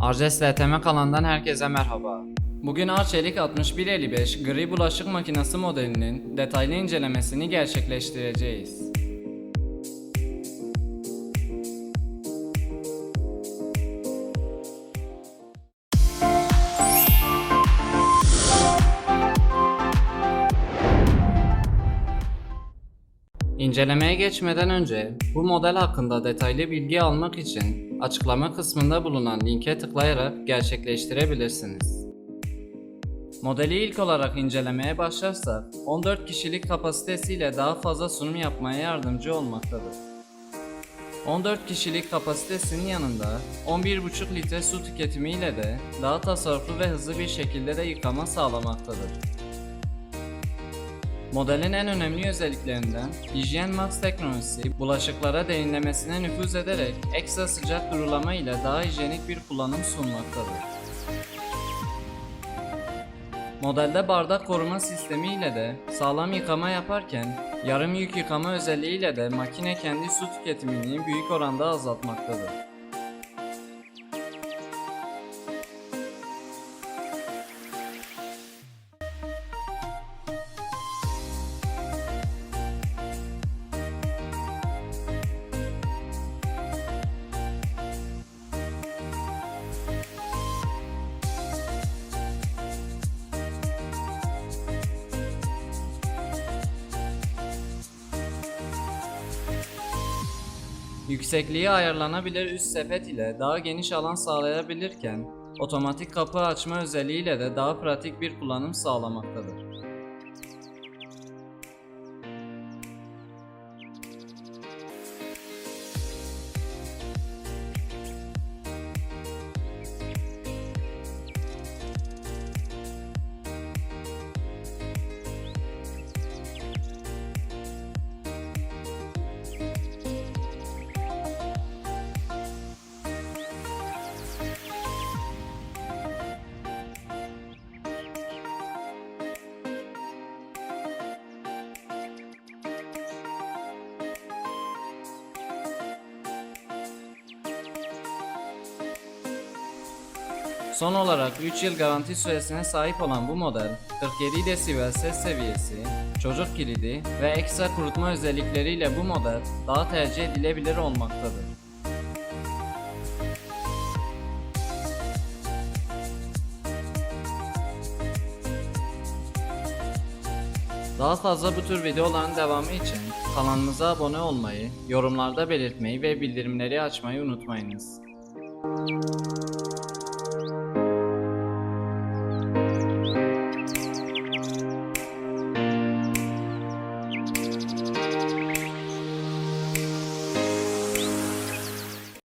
Arces LTM kanalından herkese merhaba. Bugün Arçelik 6155 gri bulaşık makinesi modelinin detaylı incelemesini gerçekleştireceğiz. İncelemeye geçmeden önce bu model hakkında detaylı bilgi almak için açıklama kısmında bulunan linke tıklayarak gerçekleştirebilirsiniz. Modeli ilk olarak incelemeye başlarsak 14 kişilik kapasitesiyle daha fazla sunum yapmaya yardımcı olmaktadır. 14 kişilik kapasitesinin yanında 11,5 litre su tüketimiyle de daha tasarruflu ve hızlı bir şekilde de yıkama sağlamaktadır. Modelin en önemli özelliklerinden Hijyen Max teknolojisi bulaşıklara derinlemesine nüfuz ederek ekstra sıcak durulama ile daha hijyenik bir kullanım sunmaktadır. Modelde bardak koruma sistemi ile de sağlam yıkama yaparken yarım yük yıkama özelliğiyle de makine kendi su tüketimini büyük oranda azaltmaktadır. Yüksekliği ayarlanabilir üst sepet ile daha geniş alan sağlayabilirken otomatik kapı açma özelliğiyle de daha pratik bir kullanım sağlamaktadır. Son olarak 3 yıl garanti süresine sahip olan bu model 47 desibel ses seviyesi, çocuk kilidi ve ekstra kurutma özellikleriyle bu model daha tercih edilebilir olmaktadır. Daha fazla bu tür videoların devamı için kanalımıza abone olmayı, yorumlarda belirtmeyi ve bildirimleri açmayı unutmayınız.